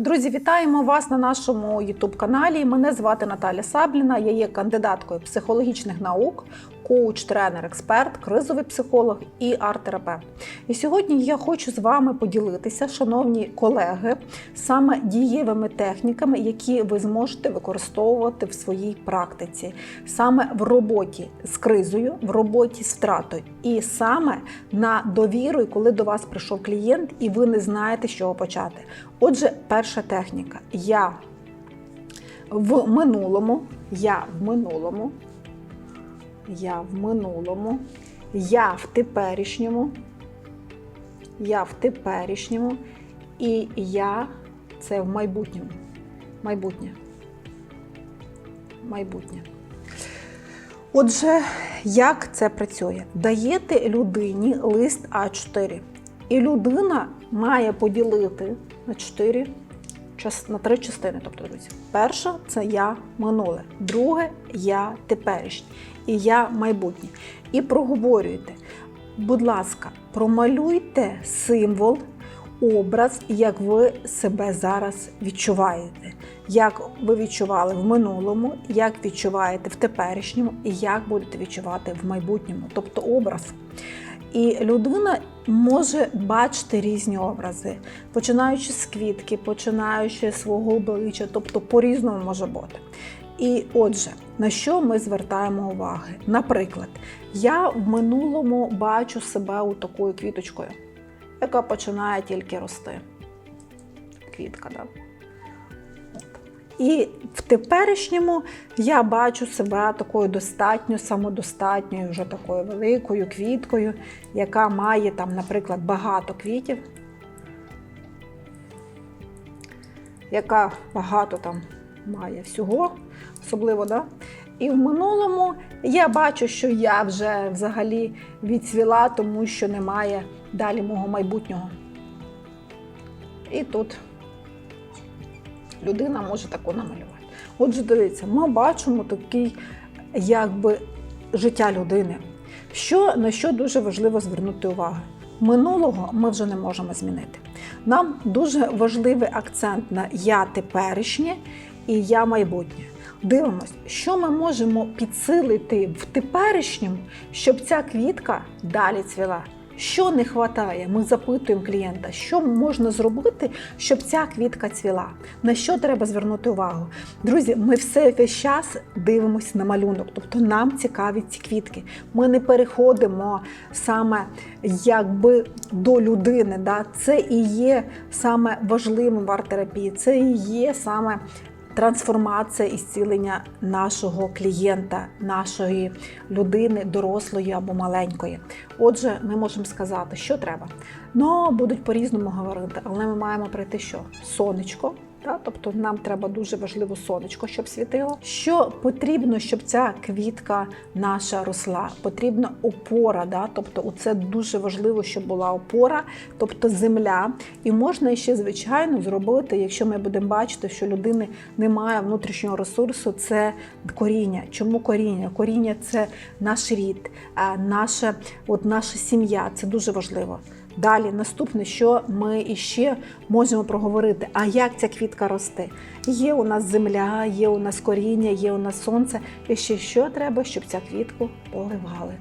Друзі, вітаємо вас на нашому youtube каналі. Мене звати Наталя Сабліна. Я є кандидаткою психологічних наук, коуч, тренер, експерт, кризовий психолог і арт-терапевт. І сьогодні я хочу з вами поділитися, шановні колеги, саме дієвими техніками, які ви зможете використовувати в своїй практиці, саме в роботі з кризою, в роботі з втратою, і саме на довіру, коли до вас прийшов клієнт, і ви не знаєте, з чого почати. Отже, перша техніка. Я в минулому, я в минулому, я в минулому, я в теперішньому, я в теперішньому, і я це в майбутньому. Майбутнє. Майбутнє. Отже, як це працює? Даєте людині лист А4, і людина має поділити на 4 на три частини. Тобто, друзі, перша це я минуле, друге я теперішнє і я майбутнє. І проговорюйте. Будь ласка, промалюйте символ, образ, як ви себе зараз відчуваєте. Як ви відчували в минулому, як відчуваєте в теперішньому, і як будете відчувати в майбутньому, тобто образ. І людина може бачити різні образи, починаючи з квітки, починаючи з свого обличчя, тобто по-різному може бути. І отже, на що ми звертаємо уваги? Наприклад, я в минулому бачу себе у такою квіточкою, яка починає тільки рости. Квітка, да? І в теперішньому я бачу себе такою достатньо самодостатньою, вже такою великою квіткою, яка має там, наприклад, багато квітів, яка багато там має всього, особливо, да? І в минулому я бачу, що я вже взагалі відцвіла, тому що немає далі мого майбутнього. І тут людина може таку намалювати. Отже, дивіться, ми бачимо такий якби життя людини. Що, На що дуже важливо звернути увагу? Минулого ми вже не можемо змінити. Нам дуже важливий акцент на я теперішнє і я майбутнє. Дивимось, що ми можемо підсилити в теперішньому, щоб ця квітка далі цвіла. Що не вистачає? Ми запитуємо клієнта, що можна зробити, щоб ця квітка цвіла. На що треба звернути увагу? Друзі, ми все весь час дивимося на малюнок, тобто нам цікаві ці квітки. Ми не переходимо саме якби до людини. Да? Це і є саме важливим в арт-терапії, це і є саме трансформація і зцілення нашого клієнта, нашої людини, дорослої або маленької. Отже, ми можемо сказати, що треба. Ну, будуть по-різному говорити, але ми маємо пройти що? Сонечко. Та, тобто нам треба дуже важливо сонечко, щоб світило. Що потрібно, щоб ця квітка наша росла? Потрібна опора. Да? Тобто, це дуже важливо, щоб була опора, тобто земля. І можна ще, звичайно, зробити, якщо ми будемо бачити, що людини немає внутрішнього ресурсу, це коріння. Чому коріння? Коріння це наш рід, наша, от наша сім'я. Це дуже важливо. Далі, наступне, що ми іще можемо проговорити, а як ця квітка росте? Є у нас земля, є у нас коріння, є у нас сонце. І ще що треба, щоб ця квітку поливали.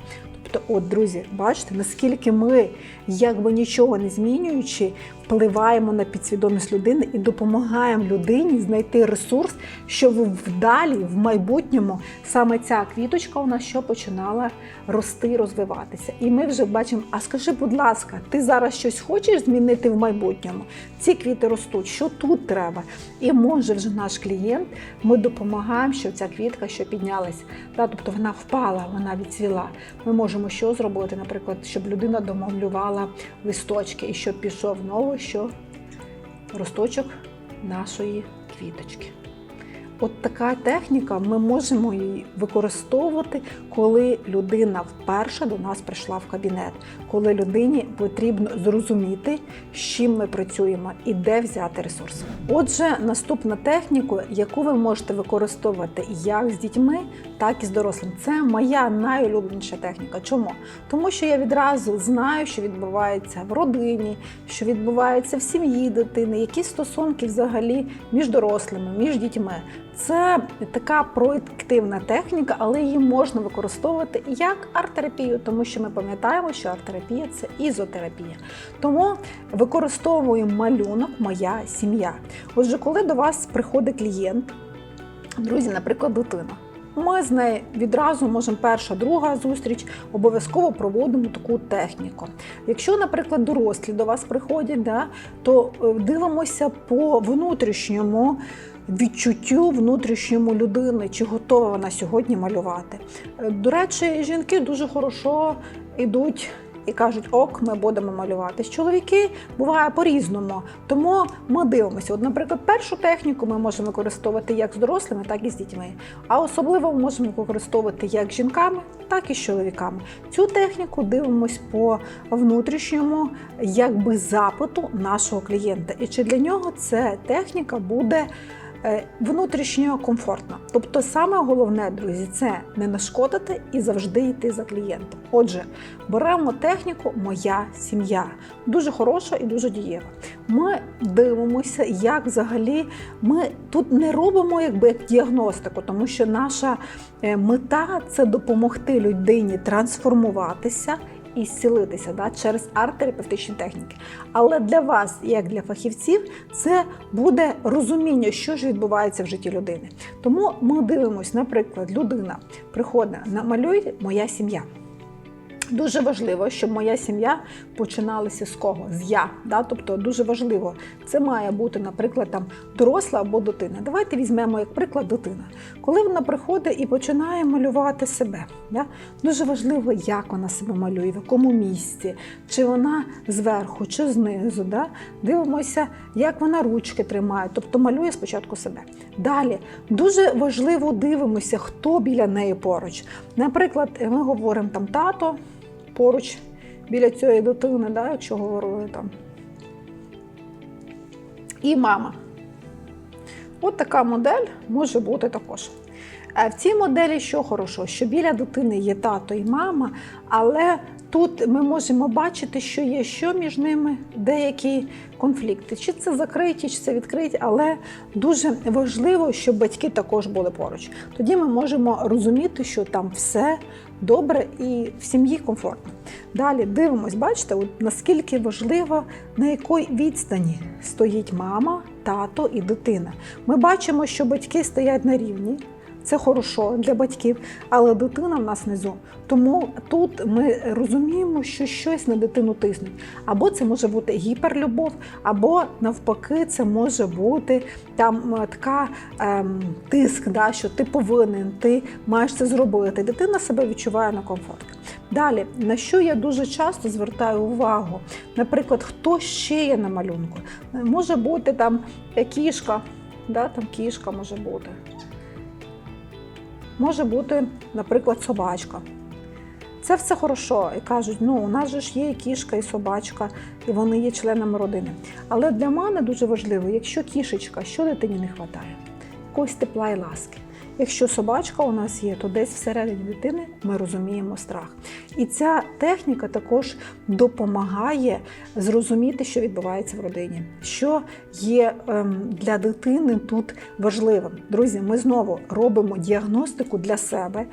Тобто, от, друзі, бачите, наскільки ми, якби нічого не змінюючи, впливаємо на підсвідомість людини і допомагаємо людині знайти ресурс, щоб вдалі, в майбутньому, саме ця квіточка у нас що починала рости, розвиватися. І ми вже бачимо: а скажи, будь ласка, ти зараз щось хочеш змінити в майбутньому? Ці квіти ростуть, що тут треба? І може вже наш клієнт, ми допомагаємо, щоб ця квітка що піднялась. Тобто вона впала, вона відцвіла. Ми можемо що зробити, наприклад, щоб людина домовлювала листочки і щоб пішов новий що росточок нашої квіточки. От така техніка, ми можемо її використовувати, коли людина вперше до нас прийшла в кабінет, коли людині потрібно зрозуміти, з чим ми працюємо і де взяти ресурси. Отже, наступна техніка, яку ви можете використовувати як з дітьми, так і з дорослим, це моя найулюбленіша техніка. Чому? Тому що я відразу знаю, що відбувається в родині, що відбувається в сім'ї дитини, які стосунки взагалі між дорослими, між дітьми. Це така проективна техніка, але її можна використовувати як арт-терапію, тому що ми пам'ятаємо, що арт-терапія це ізотерапія. Тому використовуємо малюнок Моя сім'я. Отже, коли до вас приходить клієнт, друзі, наприклад, дитина. Ми з нею відразу можемо перша, друга зустріч, обов'язково проводимо таку техніку. Якщо, наприклад, дорослі до вас приходять, да, то е, дивимося по внутрішньому відчуттю внутрішньому людини, чи готова вона сьогодні малювати. Е, До речі, жінки дуже хорошо йдуть. І кажуть, ок, ми будемо малювати. Чоловіки буває по-різному. Тому ми дивимося. От, наприклад, першу техніку ми можемо використовувати як з дорослими, так і з дітьми. А особливо ми можемо використовувати як з жінками, так і з чоловіками. Цю техніку дивимось по внутрішньому якби запиту нашого клієнта. І чи для нього ця техніка буде внутрішньо комфортна. Тобто, саме головне, друзі, це не нашкодити і завжди йти за клієнтом. Отже, беремо техніку Моя сім'я. Дуже хороша і дуже дієва. Ми дивимося, як взагалі ми тут не робимо якби як діагностику, тому що наша е, мета це допомогти людині трансформуватися. І зцілитися да, через арт-терапевтичні техніки. Але для вас, як для фахівців, це буде розуміння, що ж відбувається в житті людини. Тому ми дивимося, наприклад, людина приходить, намалює моя сім'я. Дуже важливо, щоб моя сім'я починалася з кого? З я. Да? Тобто дуже важливо. Це має бути, наприклад, там доросла або дитина. Давайте візьмемо як приклад дитина. Коли вона приходить і починає малювати себе, да? дуже важливо, як вона себе малює, в якому місці, чи вона зверху, чи знизу. Да? Дивимося, як вона ручки тримає, тобто малює спочатку себе. Далі дуже важливо дивимося, хто біля неї поруч. Наприклад, ми говоримо там тато поруч біля цієї дитини, да, якщо говорили там. І мама. От така модель може бути також. В цій моделі що хорошо, що біля дитини є тато і мама, але тут ми можемо бачити, що є що між ними деякі конфлікти. Чи це закриті, чи це відкриті, але дуже важливо, щоб батьки також були поруч. Тоді ми можемо розуміти, що там все добре і в сім'ї комфортно. Далі дивимось, бачите, от наскільки важливо, на якій відстані стоїть мама, тато і дитина. Ми бачимо, що батьки стоять на рівні. Це хорошо для батьків, але дитина в нас внизу. Тому тут ми розуміємо, що щось на дитину тиснуть. Або це може бути гіперлюбов, або навпаки, це може бути там е, така ем, тиск, да, що ти повинен, ти маєш це зробити. Дитина себе відчуває некомфортно. Далі, на що я дуже часто звертаю увагу, наприклад, хто ще є на малюнку? Може бути там е, кішка, да, там кішка може бути. Може бути, наприклад, собачка. Це все хорошо. І кажуть, ну у нас же ж є і кішка, і собачка, і вони є членами родини. Але для мене дуже важливо, якщо кішечка, що дитині не вистачає? Якогось тепла і ласки. Якщо собачка у нас є, то десь всередині дитини ми розуміємо страх. І ця техніка також допомагає зрозуміти, що відбувається в родині, що є ем, для дитини тут важливим. Друзі, ми знову робимо діагностику для себе.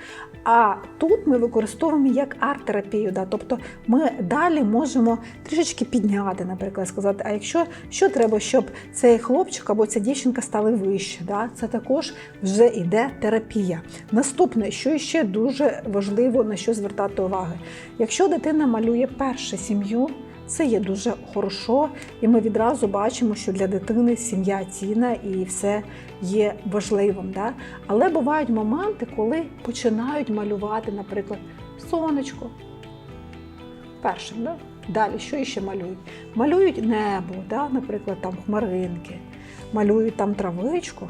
А тут ми використовуємо як арт-терапію. Да? Тобто ми далі можемо трішечки підняти, наприклад, сказати, а якщо що треба, щоб цей хлопчик або ця дівчинка стали вище, да? це також вже йде терапія. Наступне, що ще дуже важливо на що звертати увагу, якщо дитина малює першу сім'ю. Це є дуже хорошо, і ми відразу бачимо, що для дитини сім'я цінна і все є важливим. Да? Але бувають моменти, коли починають малювати, наприклад, сонечко. Першим, да? далі що ще малюють? Малюють небо, да? наприклад, там хмаринки, малюють там травичку.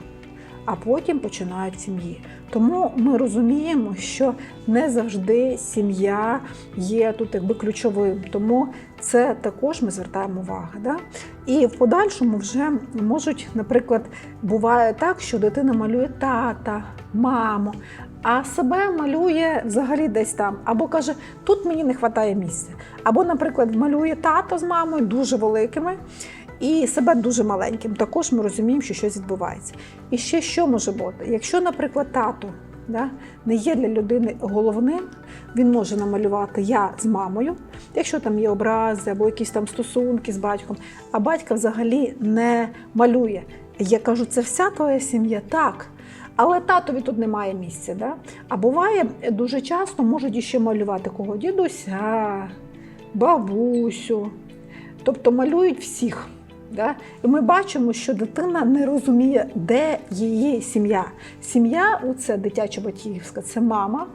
А потім починають сім'ї. Тому ми розуміємо, що не завжди сім'я є тут якби ключовим. Тому це також ми звертаємо увагу. Да? І в подальшому вже можуть, наприклад, буває так, що дитина малює тата, маму, а себе малює взагалі десь там. Або каже, тут мені не вистачає місця. Або, наприклад, малює тато з мамою дуже великими. І себе дуже маленьким. Також ми розуміємо, що щось відбувається. І ще що може бути? Якщо, наприклад, тато да, не є для людини головним, він може намалювати я з мамою, якщо там є образи або якісь там стосунки з батьком, а батька взагалі не малює. Я кажу, це вся твоя сім'я так. Але татові тут немає місця. Да? А буває дуже часто можуть іще малювати кого? Дідуся, бабусю. Тобто малюють всіх. Да? І ми бачимо, що дитина не розуміє, де її сім'я. Сім'я це дитяча батьківська, це мама,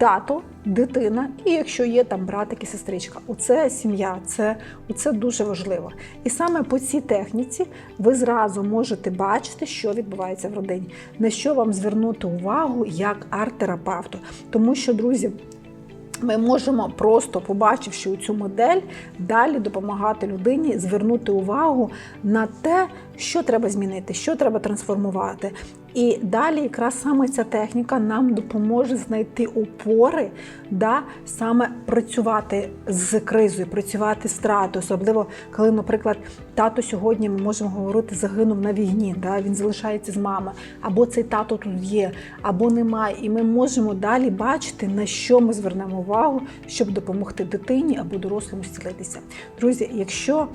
тато, дитина, і якщо є там братик і сестричка, оце сім'я, це, це дуже важливо. І саме по цій техніці ви зразу можете бачити, що відбувається в родині, на що вам звернути увагу як арт-терапевту. Тому що, друзі, ми можемо просто побачивши цю модель, далі допомагати людині звернути увагу на те, що треба змінити, що треба трансформувати. І далі якраз саме ця техніка нам допоможе знайти опори, да, саме працювати з кризою, працювати з стратою, особливо коли, наприклад, тато сьогодні ми можемо говорити, загинув на війні, да, він залишається з мамою, або цей тато тут є, або немає. І ми можемо далі бачити, на що ми звернемо увагу, щоб допомогти дитині або дорослому зцілитися. Друзі, якщо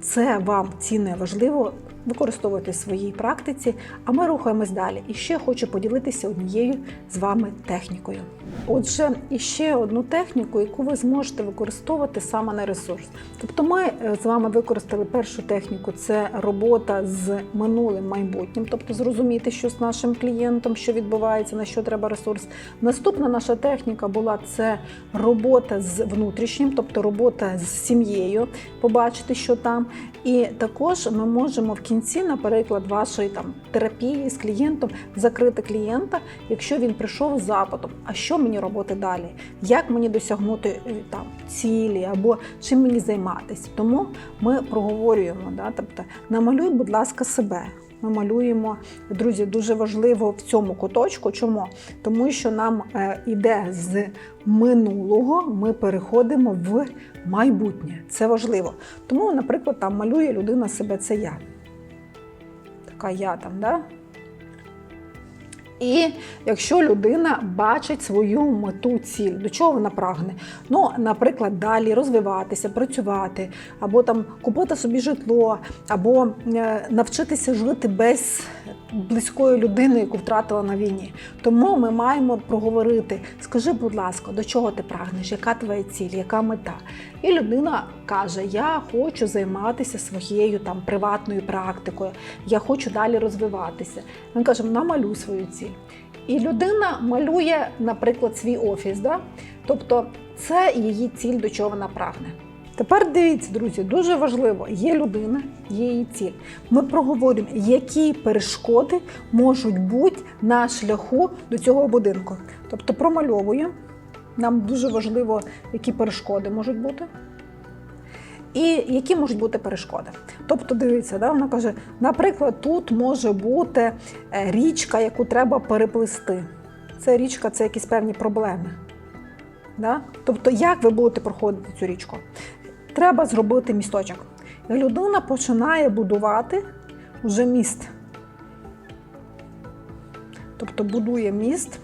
це вам цінне важливо, використовуйте в своїй практиці, а ми рухаємось далі. І ще хочу поділитися однією з вами технікою. Отже, іще одну техніку, яку ви зможете використовувати саме на ресурс. Тобто, ми е, з вами використали першу техніку це робота з минулим майбутнім, тобто зрозуміти, що з нашим клієнтом, що відбувається, на що треба ресурс. Наступна наша техніка була це робота з внутрішнім, тобто робота з сім'єю, побачити, що там. І також ми можемо в кінці, наприклад, вашої там терапії з клієнтом закрити клієнта, якщо він прийшов з запитом, а що мені робити далі? Як мені досягнути е, там цілі або чим мені займатися? Тому ми проговорюємо, да, тобто намалюй, будь ласка, себе. Ми малюємо, друзі, дуже важливо в цьому куточку. Чому? Тому що нам е, іде з минулого, ми переходимо в майбутнє. Це важливо. Тому, наприклад, там малює людина себе, це я. Така я там, да? І якщо людина бачить свою мету, ціль, до чого вона прагне, ну, наприклад, далі розвиватися, працювати, або там купити собі житло, або е, навчитися жити без близької людини, яку втратила на війні. Тому ми маємо проговорити: скажи, будь ласка, до чого ти прагнеш, яка твоя ціль, яка мета? І людина каже: Я хочу займатися своєю там приватною практикою, я хочу далі розвиватися. Він каже: намалюй свою ціль. І людина малює, наприклад, свій офіс. Да? Тобто це її ціль, до чого вона прагне. Тепер дивіться, друзі, дуже важливо, є людина, є її ціль. Ми проговорюємо, які перешкоди можуть бути на шляху до цього будинку. Тобто промальовуємо. Нам дуже важливо, які перешкоди можуть бути. І які можуть бути перешкоди. Тобто, дивіться, да, вона каже, наприклад, тут може бути е, річка, яку треба переплисти. Це річка це якісь певні проблеми. Да? Тобто, як ви будете проходити цю річку? Треба зробити місточок. І людина починає будувати вже міст. Тобто будує міст,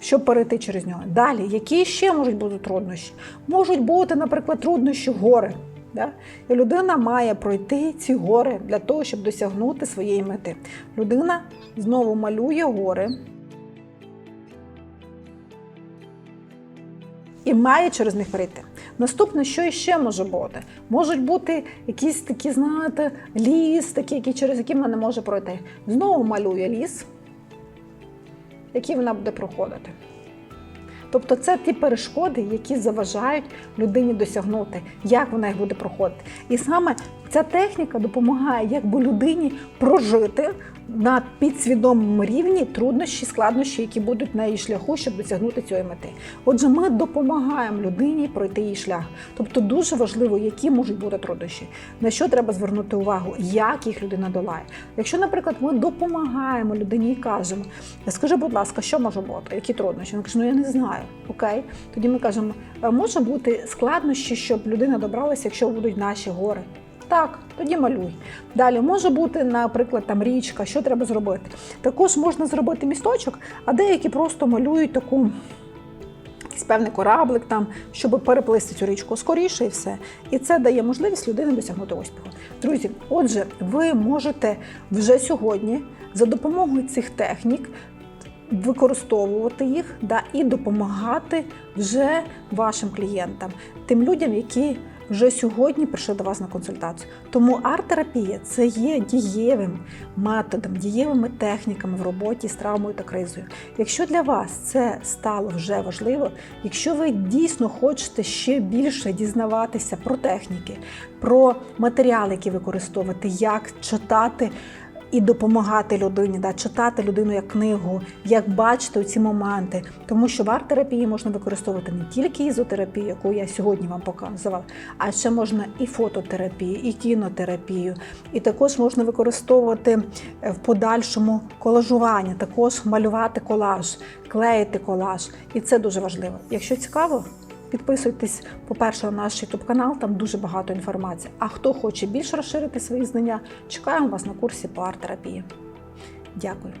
щоб перейти через нього. Далі, які ще можуть бути труднощі? Можуть бути, наприклад, труднощі гори. Да? І людина має пройти ці гори для того, щоб досягнути своєї мети. Людина знову малює гори і має через них перейти. Наступне, що ще може бути? Можуть бути якісь такі, знаєте, ліс, такі, які, через які вона не може пройти. Знову малює ліс, який вона буде проходити. Тобто це ті перешкоди, які заважають людині досягнути, як вона їх буде проходити. І саме Ця техніка допомагає якби людині прожити на підсвідомому рівні труднощі, складнощі, які будуть на її шляху, щоб досягнути цієї мети. Отже, ми допомагаємо людині пройти її шлях. Тобто дуже важливо, які можуть бути труднощі, на що треба звернути увагу, як їх людина долає. Якщо, наприклад, ми допомагаємо людині і кажемо, скажи, будь ласка, що може бути, які труднощі? Вона каже, ну я не знаю. Окей, тоді ми кажемо, «Е, може бути складнощі, щоб людина добралася, якщо будуть наші гори. Так, тоді малюй. Далі може бути, наприклад, там річка, що треба зробити. Також можна зробити місточок, а деякі просто малюють таку якийсь певний кораблик, там, щоб переплисти цю річку скоріше і все. І це дає можливість людині досягнути успіху. Друзі, отже, ви можете вже сьогодні за допомогою цих технік. Використовувати їх да, і допомагати вже вашим клієнтам, тим людям, які вже сьогодні прийшли до вас на консультацію. Тому арт-терапія це є дієвим методом, дієвими техніками в роботі з травмою та кризою. Якщо для вас це стало вже важливо, якщо ви дійсно хочете ще більше дізнаватися про техніки, про матеріали, які використовувати, як читати. І допомагати людині, да, читати людину як книгу, як бачити ці моменти. Тому що в арт-терапії можна використовувати не тільки ізотерапію, яку я сьогодні вам показувала, а ще можна і фототерапію, і кінотерапію. І також можна використовувати е, в подальшому колажування, також малювати колаж, клеїти колаж. І це дуже важливо. Якщо цікаво, Підписуйтесь, по-перше, на наш YouTube канал, там дуже багато інформації. А хто хоче більше розширити свої знання, чекаємо вас на курсі по арт-терапії. Дякую.